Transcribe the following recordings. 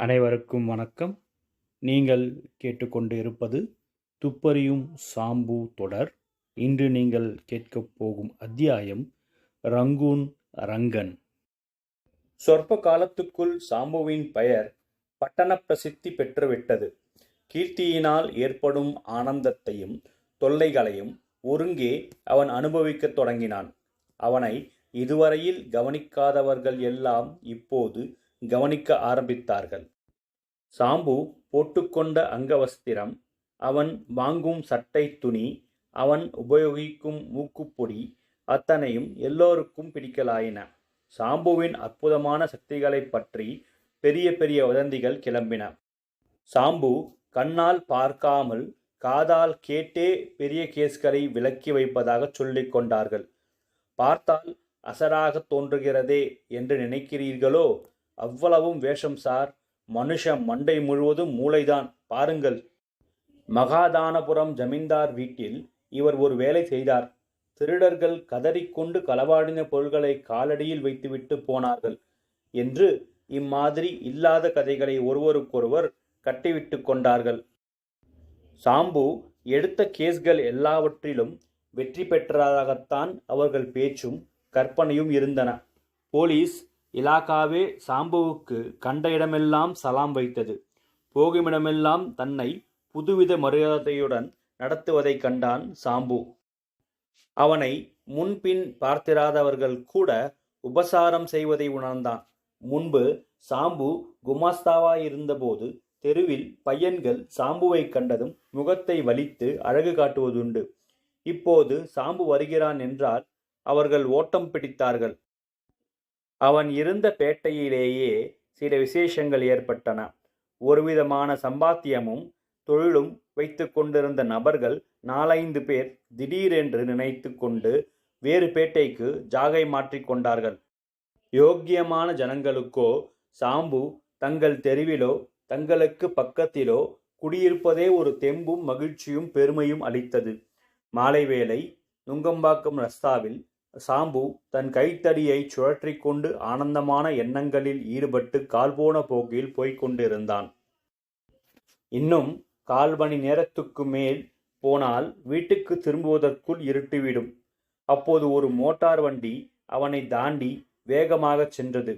அனைவருக்கும் வணக்கம். நீங்கள் கேட்டுக்கொண்டு இருப்பது துப்பறியும் சாம்பு தொடர். இன்று நீங்கள் கேட்கப் போகும் அத்தியாயம் ரங்கூன் ரங்கன். சொற்ப காலத்துக்குள் சாம்புவின் பெயர் பட்டண பிரசித்தி பெற்றுவிட்டது. கீர்த்தியினால் ஏற்படும் ஆனந்தத்தையும் தொல்லைகளையும் ஒருங்கே அவன் அனுபவிக்கத் தொடங்கினான். அவனை இதுவரையில் கவனிக்காதவர்கள் எல்லாம் இப்போது கவனிக்க ஆரம்பித்தார்கள். சாம்பு போட்டுக்கொண்ட அங்கவஸ்திரம் அவன் வாங்கும் சட்டை துணி அவன் உபயோகிக்கும் மூக்குப்பொடி அத்தனையும் எல்லோருக்கும் பிடிக்கலாயின. சாம்புவின் அற்புதமான சக்திகளைப் பற்றி பெரிய பெரிய வதந்திகள் கிளம்பின. சாம்பு கண்ணால் பார்க்காமல் காதால் கேட்டே பெரிய கேஸ்களை விலக்கி வைப்பதாக சொல்லிக் கொண்டார்கள். பார்த்தால் அசராக தோன்றுகிறதே என்று நினைக்கிறீர்களோ? அவ்வளவும் வேஷம் சார். மனுஷ மண்டை முழுவதும் மூளைதான். பாருங்கள். மகாதானபுரம் ஜமீன்தார் வீட்டில் இவர் ஒரு வேலை செய்தார். திருடர்கள் கதறிக்கொண்டு களவாடின பொருள்களை காலடியில் வைத்துவிட்டு போனார்கள் என்று இம்மாதிரி இல்லாத கதைகளை ஒருவருக்கொருவர் கட்டிவிட்டு கொண்டார்கள். சாம்பு எடுத்த கேஸ்கள் எல்லாவற்றிலும் வெற்றி பெற்றதாகத்தான் அவர்கள் பேச்சும் கற்பனையும் இருந்தன. போலீஸ் இலாகாவே சாம்புவுக்கு கண்ட இடமெல்லாம் சலாம் வைத்தது. போகுமிடமெல்லாம் தன்னை புதுவித மரியாதையுடன் நடத்துவதைக் கண்டான் சாம்பு. அவனை முன்பின் பார்த்திராதவர்கள் கூட உபசாரம் செய்வதை உணர்ந்தான். முன்பு சாம்பு குமாஸ்தாவாயிருந்தபோது தெருவில் பையன்கள் சாம்புவை கண்டதும் முகத்தை வலித்து அழகு காட்டுவதுண்டு. இப்போது சாம்பு வருகிறான் என்றால் அவர்கள் ஓட்டம் பிடித்தார்கள். அவன் இருந்த பேட்டையிலேயே சில விசேஷங்கள் ஏற்பட்டன. ஒருவிதமான சம்பாத்தியமும் தொழிலும் வைத்து கொண்டிருந்த நபர்கள் நாலைந்து பேர் திடீரென்று நினைத்து கொண்டு வேறு பேட்டைக்கு ஜாகை மாற்றிக்கொண்டார்கள் யோக்கியமான ஜனங்களுக்கோ சாம்பு தங்கள் தெருவிலோ தங்களுக்கு பக்கத்திலோ குடியிருப்பதே ஒரு தெம்பும் மகிழ்ச்சியும் பெருமையும் அளித்தது. மாலை வேளை நுங்கம்பாக்கம் ரஸ்தாவில் சாம்பு தன் கைத்தடியை சுழற்றி கொண்டு ஆனந்தமான எண்ணங்களில் ஈடுபட்டு கால்போன போக்கில் போய்க்கொண்டிருந்தான் இன்னும் கால் மணி நேரத்துக்கு மேல் போனால் வீட்டுக்கு திரும்புவதற்குள் இருட்டிவிடும். அப்போது ஒரு மோட்டார் வண்டி அவனை தாண்டி வேகமாக சென்றது.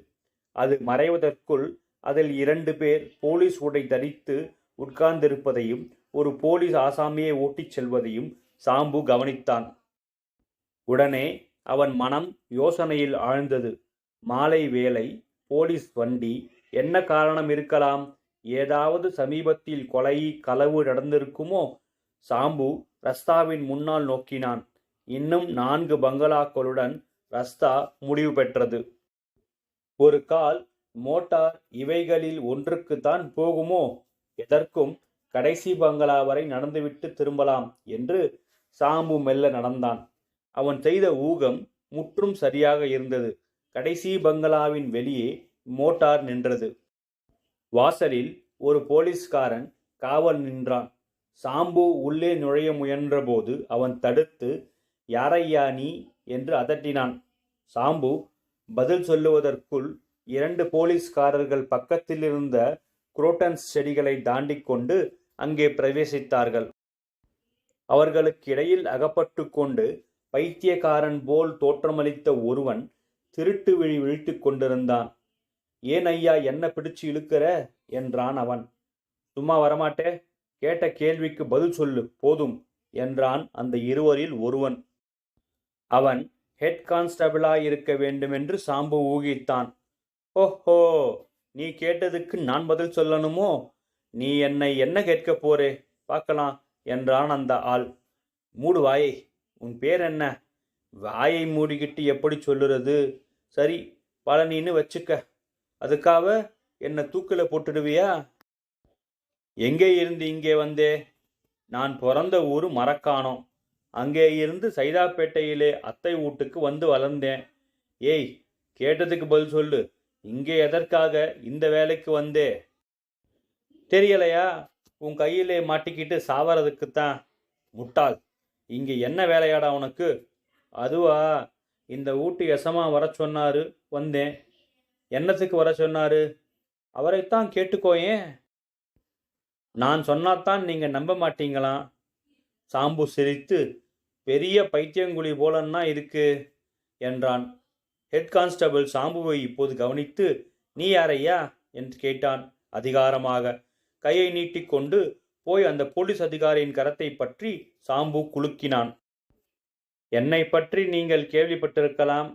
அது மறைவதற்குள் அதில் இரண்டு பேர் போலீஸ் உடை தரித்து உட்கார்ந்திருப்பதையும் ஒரு போலீஸ் ஆசாமியை ஓட்டிச் செல்வதையும் சாம்பு கவனித்தான். உடனே அவன் மனம் யோசனையில் ஆழ்ந்தது. மாலை வேலை போலீஸ் வண்டி என்ன காரணம் இருக்கலாம்? ஏதாவது சமீபத்தில் கொலை களவு நடந்திருக்குமோ? சாம்பு ரஸ்தாவின் முன்னால் நோக்கினான். இன்னும் நான்கு பங்களாக்களுடன் ரஸ்தா முடிவு பெற்றது. ஒரு கால் மோட்டார் இவைகளில் ஒன்றுக்குத்தான் போகுமோ? எதற்கும் கடைசி பங்களா வரை நடந்துவிட்டு திரும்பலாம் என்று சாம்பு மெல்ல நடந்தான். அவன் செய்த ஊகம் முற்றும் சரியாக இருந்தது. கடைசி பங்களாவின் வெளியே மோட்டார் நின்றது. வாசலில் ஒரு போலீஸ்காரன் காவல் நின்றான். சாம்பு உள்ளே நுழைய முயன்றபோது அவன் தடுத்து யாரையா நீ? என்று அதட்டினான். சாம்பு பதில் சொல்லுவதற்குள் இரண்டு போலீஸ்காரர்கள் பக்கத்தில் இருந்த குரோட்டன்ஸ் செடிகளை தாண்டி கொண்டு அங்கே பிரவேசித்தார்கள். அவர்களுக்கு இடையில் அகப்பட்டு கொண்டு பைத்தியக்காரன் போல் தோற்றமளித்த ஒருவன் திருட்டு விழி விழித்து கொண்டிருந்தான். ஏன் ஐயா என்ன பிடிச்சு இழுக்கிற? என்றான் அவன். சும்மா வரமாட்டே கேட்ட கேள்விக்கு பதில் சொல்லு போதும் என்றான் அந்த இருவரில் ஒருவன். அவன் ஹெட் கான்ஸ்டபிளாயிருக்க வேண்டுமென்று சாம்பு ஊகித்தான். ஓஹோ நீ கேட்டதுக்கு நான் பதில் சொல்லணுமோ? நீ என்னை என்ன கேட்கப் போறே? பார்க்கலாம் என்றான் அந்த ஆள். மூடு வாயை உன் பேர் என்ன? வாயை மூடிக்கிட்டு எப்படி சொல்லுறது? சரி பழனின்னு வச்சுக்க. அதுக்காக என்னை தூக்கில் போட்டுடுவியா? எங்கே இருந்து இங்கே வந்தே? நான் பிறந்த ஊர் மரக்காணம். அங்கே இருந்து சைதாப்பேட்டையிலே அத்தை வீட்டுக்கு வந்து வளர்ந்தேன். ஏய் கேட்டதுக்கு பதில் சொல்லு. இங்கே எதற்காக இந்த வேலைக்கு வந்தே? தெரியலையா? உன் கையிலே மாட்டிக்கிட்டு சாவறதுக்குத்தான். முட்டாள். இங்கே என்ன வேலையாடா உனக்கு? அதுவா இந்த ஊட்டி எசமா வர சொன்னாரு வந்தேன். என்னத்துக்கு வர சொன்னாரு? அவரைத்தான் கேட்டுக்கோயேன் நான் சொன்னாதான் நீங்கள் நம்ப மாட்டீங்களாம் சாம்பு சிரித்து பெரிய பைத்தியங்குழி போலன்னா இருக்கு என்றான். ஹெட் கான்ஸ்டபிள் சாம்புவை இப்போது கவனித்து நீ யாரையா? என்று கேட்டான் அதிகாரமாக. கையை நீட்டிக்கொண்டு போய் அந்த போலீஸ் அதிகாரியின் கரத்தை பற்றி சாம்பு குலுக்கினான். என்னை பற்றி நீங்கள் கேள்விப்பட்டிருக்கலாம்.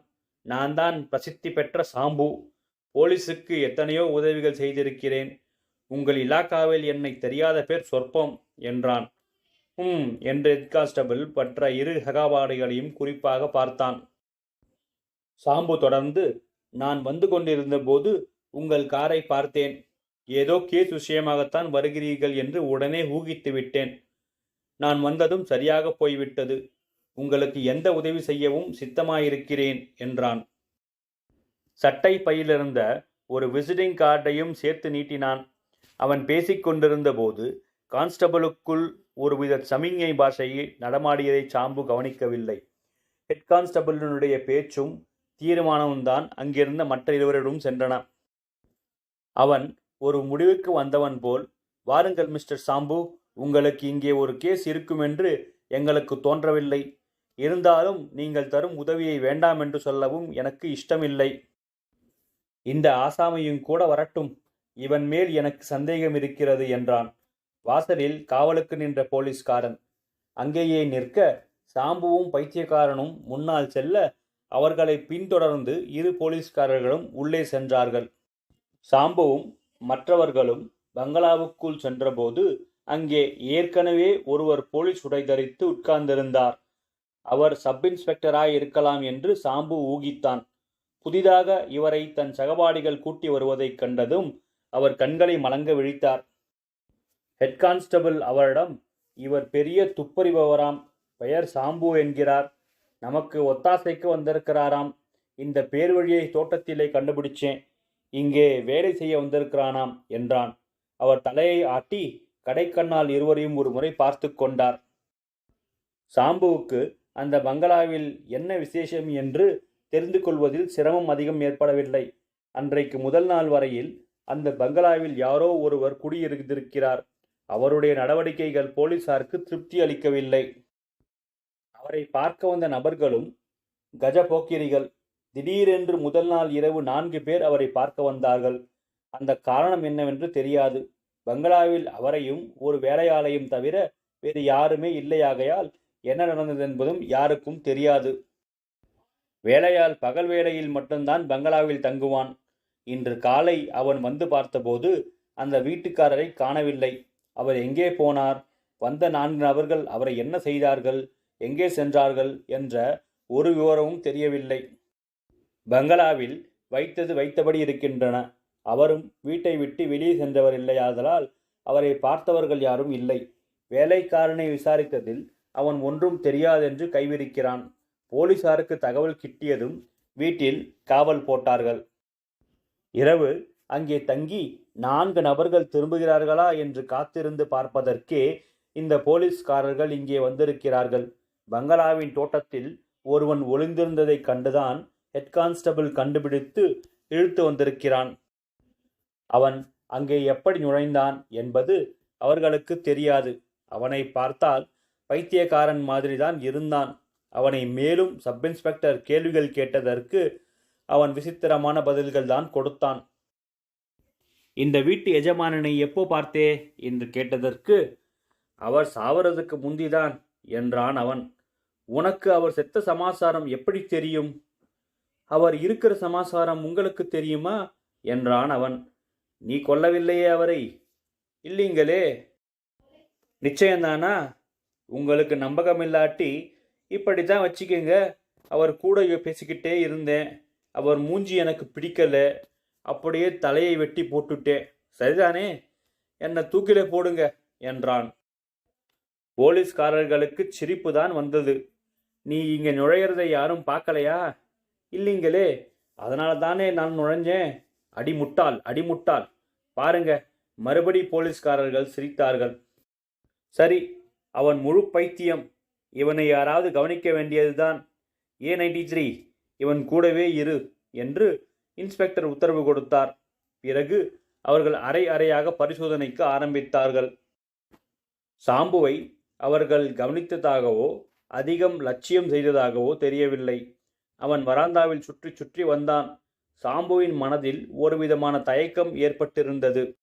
நான் தான் பிரசித்தி பெற்ற சாம்பு. போலீஸுக்கு எத்தனையோ உதவிகள் செய்திருக்கிறேன். உங்கள் இலாக்காவில் என்னை தெரியாத பேர் சொற்பம் என்றான். ம் என்று ஹெட்காஸ்டபிள் பற்ற இரு சகாபாடிகளையும் குறிப்பாக பார்த்தான். சாம்பு தொடர்ந்து நான் வந்து கொண்டிருந்த போது உங்கள் காரை பார்த்தேன். ஏதோ கேஸ் விஷயமாகத்தான் வருகிறீர்கள் என்று உடனே ஊகித்து விட்டேன். நான் வந்ததும் சரியாக போய்விட்டது. உங்களுக்கு எந்த உதவி செய்யவும் சித்தமாயிருக்கிறேன் என்றான். சட்டை பையிலிருந்த ஒரு விசிட்டிங் கார்டையும் சேர்த்து நீட்டினான். அவன் பேசிக்கொண்டிருந்த போது கான்ஸ்டபிளுக்குள் ஒருவித சமிஞ்ஞை பாஷையை நடமாடியதை சாம்பு கவனிக்கவில்லை. ஹெட் கான்ஸ்டபிளினுடைய பேச்சும் தீர்மானமும் தான் அங்கிருந்த மற்ற இருவரிடம் சென்றன. அவன் ஒரு முடிவுக்கு வந்தவன் போல் வாருங்கள் மிஸ்டர் சாம்பு உங்களுக்கு இங்கே ஒரு கேஸ் இருக்குமென்று எங்களுக்கு தோன்றவில்லை. இருந்தாலும் நீங்கள் தரும் உதவியை வேண்டாம் என்று சொல்லவும் எனக்கு இஷ்டமில்லை. இந்த ஆசாமியும் கூட வரட்டும். இவன் மேல் எனக்கு சந்தேகம் இருக்கிறது என்றான். வாசலில் காவலுக்கு நின்ற போலீஸ்காரன். அங்கேயே நிற்க சாம்புவும் பைத்தியக்காரனும் முன்னால் செல்ல அவர்களை பின்தொடர்ந்து இரு போலீஸ்காரர்களும் உள்ளே சென்றார்கள். சாம்புவும் மற்றவர்களும் பங்களாவுக்குள் சென்றபோது அங்கே ஏற்கனவே ஒருவர் போலீஸ் உடை தரித்து உட்கார்ந்திருந்தார். அவர் சப் இன்ஸ்பெக்டராய் இருக்கலாம் என்று சாம்பு ஊகித்தான். புதிதாக இவரை தன் சகபாடிகள் கூட்டி வருவதைக் கண்டதும் அவர் கண்களை மலங்க விழித்தார். ஹெட் கான்ஸ்டபிள் அவரிடம் இவர் பெரிய துப்பறிபவராம் பெயர் சாம்பு என்கிறார். நமக்கு ஒத்தாசைக்கு வந்திருக்கிறாராம். இந்த பேர் வழியை தோட்டத்திலே கண்டுபிடிச்சேன். இங்கே வேலை செய்ய வந்திருக்கிறானாம் என்றான். அவர் தலையை ஆட்டி கடைக்கண்ணால் இருவரையும் ஒரு முறை பார்த்து கொண்டார். சாம்புவுக்கு அந்த பங்களாவில் என்ன விசேஷம் என்று தெரிந்து கொள்வதில் சிரமம் அதிகம் ஏற்படவில்லை. அன்றைக்கு முதல் நாள் வரையில் அந்த பங்களாவில் யாரோ ஒருவர் குடியிருந்திருக்கிறார். அவருடைய நடவடிக்கைகள் போலீசாருக்கு திருப்தி அளிக்கவில்லை. அவரை பார்க்க வந்த நபர்களும் கஜ போக்கிரிகள் திடீரென்று முதல் நாள் இரவு நான்கு பேர் அவரை பார்க்க வந்தார்கள். அந்த காரணம் என்னவென்று தெரியாது. பங்களாவில் அவரையும் ஒரு வேலையாளையும் தவிர வேறு யாருமே இல்லையாகையால் என்ன நடந்தது என்பதும் யாருக்கும் தெரியாது. வேலையால் பகல் வேளையில் மட்டும்தான் பங்களாவில் தங்குவான். இன்று காலை அவன் வந்து பார்த்தபோது அந்த வீட்டுக்காரரை காணவில்லை. அவர் எங்கே போனார்? வந்த நான்கு நபர்கள் அவரை என்ன செய்தார்கள்? எங்கே சென்றார்கள்? என்ற ஒரு விவரமும் தெரியவில்லை. பங்களாவில் வைத்தது வைத்தபடி இருக்கின்றன. அவரும் வீட்டை விட்டு வெளியே சென்றவர் இல்லையாதலால் அவரை பார்த்தவர்கள் யாரும் இல்லை. வேலைக்காரனை விசாரித்ததில் அவன் ஒன்றும் தெரியாதென்று கைவிரிக்கிறான். போலீசாருக்கு தகவல் கிட்டியதும் வீட்டில் காவல் போட்டார்கள். இரவு அங்கே தங்கி நான்கு நபர்கள் திரும்புகிறார்களா என்று காத்திருந்து பார்ப்பதற்கே இந்த போலீஸ்காரர்கள் இங்கே வந்திருக்கிறார்கள். பங்களாவின் தோட்டத்தில் ஒருவன் ஒளிந்திருந்ததைக் கண்டுதான் ஹெட் கான்ஸ்டபிள் கண்டுபிடித்து இழுத்து வந்திருக்கிறான். அவன் அங்கே எப்படி நுழைந்தான் என்பது அவர்களுக்கு தெரியாது. அவனை பார்த்தால் பைத்தியக்காரன் மாதிரிதான் இருந்தான். அவனை மேலும் சப் இன்ஸ்பெக்டர் கேள்விகள் கேட்டதற்கு அவன் விசித்திரமான பதில்கள் தான் கொடுத்தான். இந்த வீட்டு எஜமானனை எப்போ பார்த்தே? என்று கேட்டதற்கு அவர் சாவறதுக்கு முந்திதான் என்றான் அவன். உனக்கு அவர் செத்த சமாசாரம் எப்படி தெரியும்? அவர் இருக்கிற சமாசாரம் உங்களுக்கு தெரியுமா? என்றான் அவன். நீ கொல்லவில்லையே அவரை. இல்லீங்களே. நிச்சயம்தானா உங்களுக்கு நம்பகமில்லாட்டி இப்படி தான் வச்சுக்கோங்க. அவர் கூட பேசிக்கிட்டே இருந்தேன். அவர் மூஞ்சி எனக்கு பிடிக்கல. அப்படியே தலையை வெட்டி போட்டுட்டேன். சரிதானே? என்னை தூக்கில போடுங்க என்றான். போலீஸ்காரர்களுக்கு சிரிப்பு தான் வந்தது. நீ இங்கே நுழையிறதை யாரும் பார்க்கலையா? இல்லைங்களே அதனால தானே நான் நுழைஞ்சேன். அடிமுட்டாள் அடிமுட்டாள். பாருங்க மறுபடி போலீஸ்காரர்கள் சிரித்தார்கள். சரி அவன் முழு பைத்தியம். இவனை யாராவது கவனிக்க வேண்டியதுதான். ஏ நைன்டி த்ரீ இவன் கூடவே இரு என்று இன்ஸ்பெக்டர் உத்தரவு கொடுத்தார். பிறகு அவர்கள் அரை அறையாக பரிசோதனைக்கு ஆரம்பித்தார்கள். சாம்புவை அவர்கள் கவனித்ததாகவோ அதிகம் லட்சியம் செய்ததாகவோ தெரியவில்லை. அவன் வராந்தாவில் சுற்றி சுற்றி வந்தான். சாம்புவின் மனதில் ஒருவிதமான தயக்கம் ஏற்பட்டிருந்தது.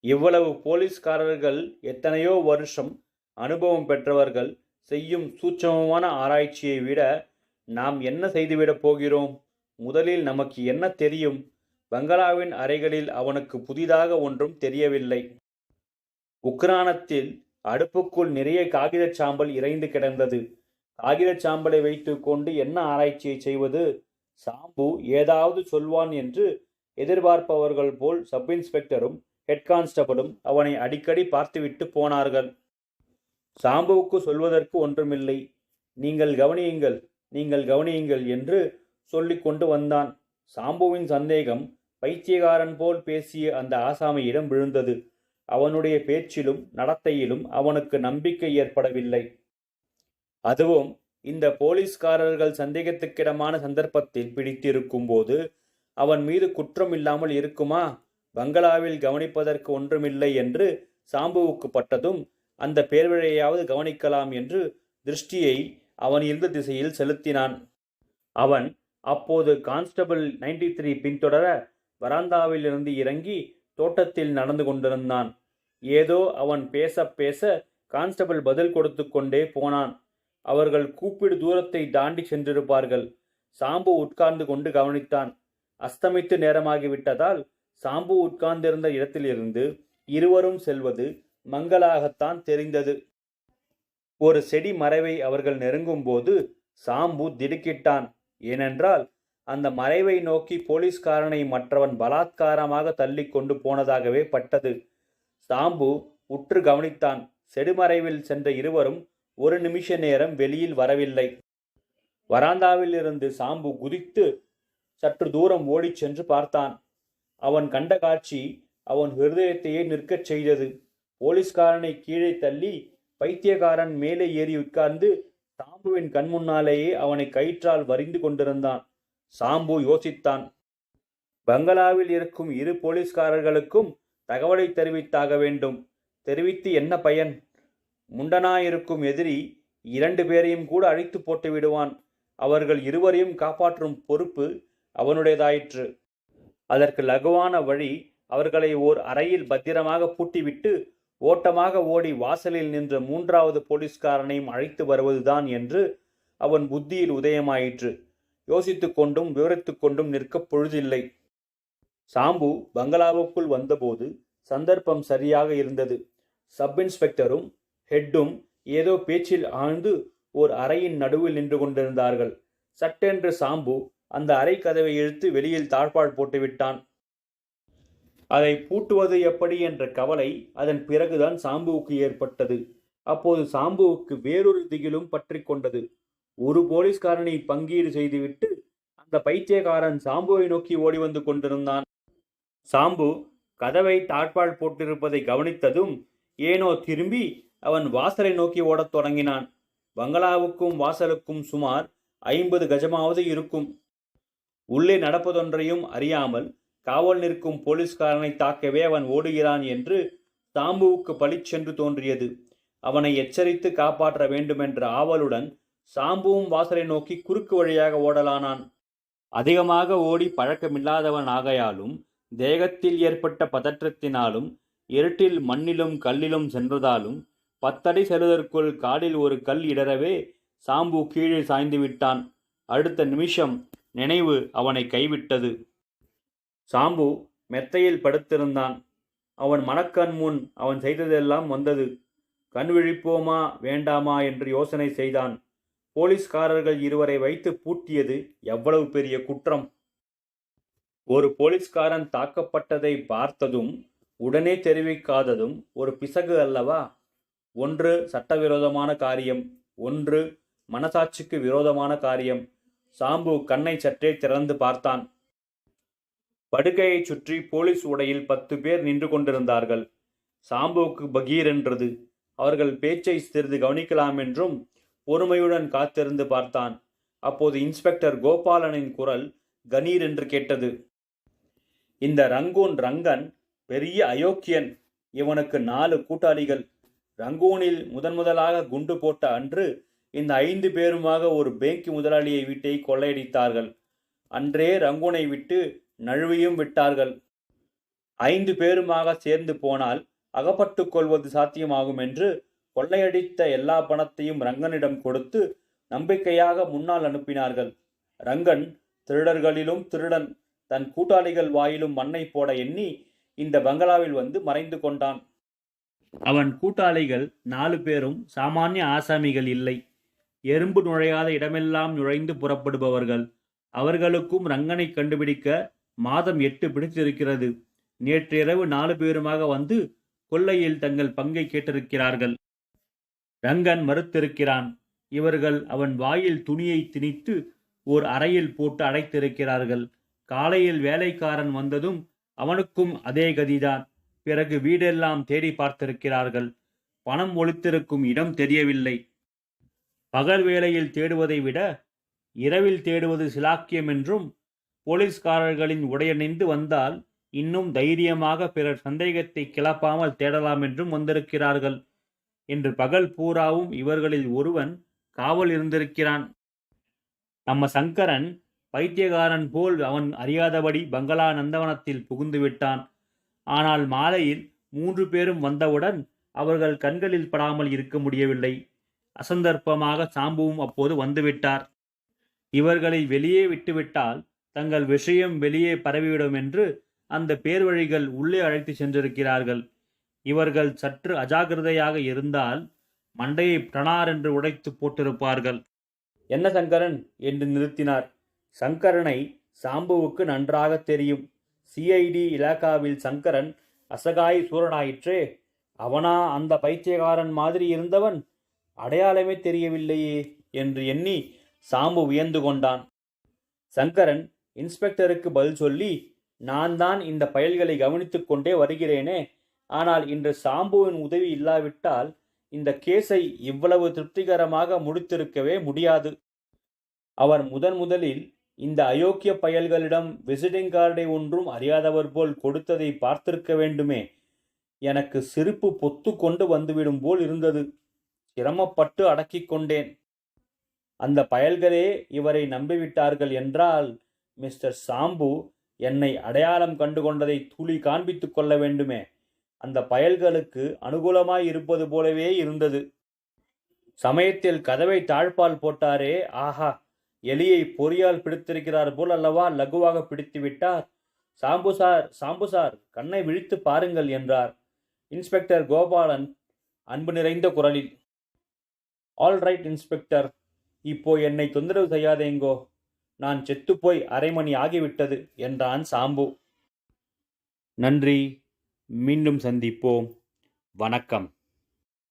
இவ்வளவு போலீஸ்காரர்கள் எத்தனையோ வருஷம் அனுபவம் பெற்றவர்கள் செய்யும் சூட்சமமான ஆராய்ச்சியை விட நாம் என்ன செய்துவிடப் போகிறோம்? முதலில் நமக்கு என்ன தெரியும்? பங்களாவின் அறைகளில் அவனுக்கு புதிதாக ஒன்றும் தெரியவில்லை. உக்ரானத்தில் அடுப்புக்குள் நிறைய காகிதச் சாம்பல் இறைந்து கிடந்தது. காகிதச் சாம்பலை வைத்துக்கொண்டு என்ன ஆராய்ச்சியை செய்வது? சாம்பு ஏதாவது சொல்வான் என்று எதிர்பார்ப்பவர்கள் போல் சப் இன்ஸ்பெக்டரும் ஹெட் கான்ஸ்டபிளும் அவனை அடிக்கடி பார்த்துவிட்டு போனார்கள். சாம்புவுக்கு சொல்வதற்கு ஒன்றுமில்லை. நீங்கள் கவனியுங்கள் நீங்கள் கவனியுங்கள் என்று சொல்லி கொண்டு வந்தான். சாம்புவின் சந்தேகம் பைத்தியகாரன் போல் பேசிய அந்த ஆசாமியிடம் விழுந்தது. அவனுடைய பேச்சிலும் நடத்தையிலும் அவனுக்கு நம்பிக்கை ஏற்படவில்லை. அதுவும் இந்த போலீஸ்காரர்கள் சந்தேகத்துக்கிடமான சந்தர்ப்பத்தில் பிடித்திருக்கும் போது அவன் மீது குற்றம் இல்லாமல் இருக்குமா? பங்களாவில் கவனிப்பதற்கு ஒன்றுமில்லை என்று சாம்புவுக்கு பட்டதும் அந்த பேர்வழியாவது கவனிக்கலாம் என்று திருஷ்டியை அவன் இருந்த திசையில் செலுத்தினான். அவன் அப்போது கான்ஸ்டபிள் நைன்டி த்ரீ பின்தொடர வராந்தாவிலிருந்து இறங்கி தோட்டத்தில் நடந்து கொண்டிருந்தான். ஏதோ அவன் பேச பேச கான்ஸ்டபிள் பதில் கொடுத்து கொண்டே போனான். அவர்கள் கூப்பிடு தூரத்தை தாண்டி சென்றிருப்பார்கள். சாம்பு உட்கார்ந்து கொண்டு கவனித்தான். அஸ்தமித்து நேரமாகிவிட்டதால் சாம்பு உட்கார்ந்திருந்த இடத்திலிருந்து இருவரும் செல்வது மங்களாகத்தான் தெரிந்தது. ஒரு செடி மறைவை அவர்கள் நெருங்கும்போது சாம்பு திடுக்கிட்டான். ஏனென்றால் அந்த மறைவை நோக்கி போலீஸ்காரனை மற்றவன் பலாத்காரமாக தள்ளி கொண்டு போனதாகவே பட்டது. சாம்பு உற்று கவனித்தான். செடுமறைவில் சென்ற இருவரும் ஒரு நிமிஷ நேரம் வெளியில் வரவில்லை. வராந்தாவிலிருந்து சாம்பு குதித்து சற்று தூரம் ஓடிச் சென்று பார்த்தான். அவன் கண்ட காட்சி அவன் ஹிருதயத்தையே நிற்கச் செய்தது. போலீஸ்காரனை கீழே தள்ளி பைத்தியக்காரன் மேலே ஏறி உட்கார்ந்து சாம்புவின் கண் முன்னாலேயே அவனை கயிற்றால் வரிந்து கொண்டிருந்தான். சாம்பு யோசித்தான். பங்களாவில் இருக்கும் இரு போலீஸ்காரர்களுக்கும் தகவலை தெரிவித்தாக வேண்டும். தெரிவித்து என்ன பயன்? முண்டனாயிருக்கும் எதிரி இரண்டு பேரையும் கூட அழித்து போட்டு விடுவான். அவர்கள் இருவரையும் காப்பாற்றும் பொறுப்பு அவனுடையதாயிற்று. அதற்கு லகுவான வழி அவர்களை ஓர் அறையில் பத்திரமாக பூட்டிவிட்டு ஓட்டமாக ஓடி வாசலில் நின்ற மூன்றாவது போலீஸ்காரனையும் அழைத்து வருவதுதான் என்று அவன் புத்தியில் உதயமாயிற்று. யோசித்து கொண்டும் விவரித்து கொண்டும் நிற்க பொழுதில்லை. சாம்பு பங்களாவுக்குள் வந்தபோது சந்தர்ப்பம் சரியாக இருந்தது. சப் இன்ஸ்பெக்டரும் ஹெட்டும் ஏதோ பேச்சில் ஆழ்ந்து ஓர் அறையின் நடுவில் நின்று கொண்டிருந்தார்கள். சட்டென்று சாம்பு அந்த அறை கதவை இழுத்து வெளியில் தாழ்பால் போட்டுவிட்டான் அதை பூட்டுவது எப்படி என்ற கவலை அதன் பிறகுதான் சாம்புவுக்கு ஏற்பட்டது. அப்போது சாம்புவுக்கு வேறொரு திகிலும் பற்றி கொண்டது. ஒரு போலீஸ்காரனை பங்கீடு செய்துவிட்டு அந்த பைத்தியக்காரன் சாம்புவை நோக்கி ஓடி வந்து கொண்டிருந்தான். சாம்பு கதவை தாழ்பால் போட்டிருப்பதை கவனித்ததும் ஏனோ திரும்பி அவன் வாசலை நோக்கி ஓடத் தொடங்கினான். பங்களாவுக்கும் வாசலுக்கும் சுமார் ஐம்பது கஜமாவது இருக்கும். உள்ளே நடப்பதொன்றையும் அறியாமல் காவல் நிற்கும் போலீஸ்காரனை தாக்கவே அவன் ஓடுகிறான் என்று சாம்புவுக்கு பளிச்சென்று தோன்றியது. அவனை எச்சரித்து காப்பாற்ற வேண்டுமென்ற ஆவலுடன் சாம்புவும் வாசலை நோக்கி குறுக்கு வழியாக ஓடலானான். அதிகமாக ஓடி பழக்கமில்லாதவன் ஆகையாலும் தேகத்தில் ஏற்பட்ட பதற்றத்தினாலும் இருட்டில் மண்ணிலும் கல்லிலும் சென்றதாலும் பத்தடி செல்வதற்குள் காலில் ஒரு கல் இடரவே சாம்பு கீழே சாய்ந்து விட்டான். அடுத்த நிமிஷம் நினைவு அவனை கைவிட்டது. சாம்பு மெத்தையில் படுத்திருந்தான். அவன் மனக்கண் முன் அவன் செய்ததெல்லாம் வந்தது. கண் விழிப்போமா வேண்டாமா? என்று யோசனை செய்தான். போலீஸ்காரர்கள் இருவரை வைத்து பூட்டியது எவ்வளவு பெரிய குற்றம். ஒரு போலீஸ்காரன் தாக்கப்பட்டதை பார்த்ததும் உடனே தெரிவிக்காததும் ஒரு பிசகு அல்லவா? ஒன்று சட்டவிரோதமான காரியம் ஒன்று மனசாட்சிக்கு விரோதமான காரியம். சாம்பு கண்ணை சற்றே திறந்து பார்த்தான். படுக்கையைச் சுற்றி போலீஸ் உடையில் பத்து பேர் நின்று கொண்டிருந்தார்கள். சாம்புவுக்கு பகீர் என்றது. அவர்கள் பேச்சை சிறிது கவனிக்கலாம் என்றும் பொறுமையுடன் காத்திருந்து பார்த்தான். அப்போது இன்ஸ்பெக்டர் கோபாலனின் குரல் கணீர் என்று கேட்டது. இந்த ரங்கூன் ரங்கன் பெரிய அயோக்கியன். இவனுக்கு நாலு கூட்டாளிகள். ரங்கூனில் முதன் முதலாக குண்டு போட்ட அன்று இந்த ஐந்து பேருமாக ஒரு பேங்க் முதலாளியை வீட்டை கொள்ளையடித்தார்கள். அன்றே ரங்கூனை விட்டு நழுவியும் விட்டார்கள். ஐந்து பேருமாக சேர்ந்து போனால் அகப்பட்டுக் கொள்வது சாத்தியமாகும் என்று கொள்ளையடித்த எல்லா பணத்தையும் ரங்கனிடம் கொடுத்து நம்பிக்கையாக முன்னால் அனுப்பினார்கள். ரங்கன் திருடர்களிலும் திருடன் தன் கூட்டாளிகள் வாயிலும் மண்ணை போட எண்ணி இந்த பங்களாவில் வந்து மறைந்து கொண்டான். அவன் கூட்டாளிகள் நாலு பேரும் சாமானிய ஆசாமிகள் இல்லை. எறும்பு நுழையாத இடமெல்லாம் நுழைந்து புறப்படுபவர்கள். அவர்களுக்கும் ரங்கனை கண்டுபிடிக்க மாதம் எட்டு பிடித்திருக்கிறது. நேற்றிரவு நாலு பேருமாக வந்து கொள்ளையில் தங்கள் பங்கை கேட்டிருக்கிறார்கள். ரங்கன் மறுத்திருக்கிறான். இவர்கள் அவன் வாயில் துணியை திணித்து ஓர் அறையில் போட்டு அடைத்திருக்கிறார்கள். காலையில் வேலைக்காரன் வந்ததும் அவனுக்கும் அதே கதிதான். பிறகு வீடெல்லாம் தேடி பார்த்திருக்கிறார்கள். பணம் ஒளித்திருக்கும் இடம் தெரியவில்லை. பகல் வேளையில் தேடுவதை விட இரவில் தேடுவது சிலாக்கியம் என்றும் போலீஸ்காரர்களின் உடையணிந்து வந்தால் இன்னும் தைரியமாக பிறர் சந்தேகத்தை கிளப்பாமல் தேடலாம் என்றும் வந்திருக்கிறார்கள். என்று பகல் பூராவும் இவர்களில் ஒருவன் காவல் இருந்திருக்கிறான். நம்ம சங்கரன் பைத்தியகாரன் போல் அவன் அறியாதபடி பங்களா நந்தவனத்தில் புகுந்து விட்டான். ஆனால் மாலையில் மூன்று பேரும் வந்தவுடன் அவர்கள் கண்களில் படாமல் இருக்க முடியவில்லை. அசந்தர்ப்பமாக சாம்புவும் அப்போது வந்துவிட்டார். இவர்களை வெளியே விட்டுவிட்டால் தங்கள் விஷயம் வெளியே பரவிவிடும் என்று அந்த பேர்வழிகள் உள்ளே அழைத்து சென்றிருக்கிறார்கள். இவர்கள் சற்று அஜாக்கிரதையாக இருந்தால் மண்டையை பிரணார் என்று உடைத்து போட்டிருப்பார்கள். என்ன சங்கரன்? என்று நிறுத்தினார். சங்கரனை சாம்புவுக்கு நன்றாக தெரியும். சிஐடி இலாக்காவில் சங்கரன் அசகாய் சூரனாயிற்றே. அவனா அந்த பைத்தியக்காரன் மாதிரி இருந்தவன்? அடையாளமே தெரியவில்லையே என்று எண்ணி சாம்பு வியந்து கொண்டான். சங்கரன் இன்ஸ்பெக்டருக்கு பதில் சொல்லி நான் தான் இந்த பயல்களை கவனித்துக் கொண்டே வருகிறேனே. ஆனால் இன்று சாம்புவின் உதவி இல்லாவிட்டால் இந்த கேஸை இவ்வளவு திருப்திகரமாக முடித்திருக்கவே முடியாது. அவர் முதன் முதலில் இந்த அயோக்கிய பயல்களிடம் விசிட்டிங் கார்டை ஒன்றும் அறியாதவர் போல் கொடுத்ததை பார்த்திருக்க வேண்டுமே. எனக்கு சிரிப்பு பொத்து கொண்டு வந்துவிடும் போல் இருந்தது. சிரமப்பட்டு அடக்கிக் கொண்டேன். அந்த பயல்களே இவரை நம்பிவிட்டார்கள் என்றால் மிஸ்டர் சாம்பு என்னை அடையாளம் கண்டு கொண்டதை துளி காண்பித்துக் கொள்ள வேண்டுமே. அந்த பயல்களுக்கு அனுகூலமாய் இருப்பது போலவே இருந்தது. சமயத்தில் கதவை தாழ்பால் போட்டாரே ஆஹா! எலியை பொறியால் பிடித்திருக்கிறார் போல் அல்லவா? லகுவாக பிடித்து விட்டார் சாம்பு சார் சாம்பு சார் கண்ணை விழித்து பாருங்கள் என்றார். இன்ஸ்பெக்டர் கோபாலன் அன்பு நிறைந்த குரலில். All right inspector. இப்போ என்னை தொந்தரவு செய்யாதேங்கோ நான் செத்துப்போய் அரை மணி ஆகிவிட்டது என்றான் சாம்பு. நன்றி. மீண்டும் சந்திப்போம். வணக்கம்.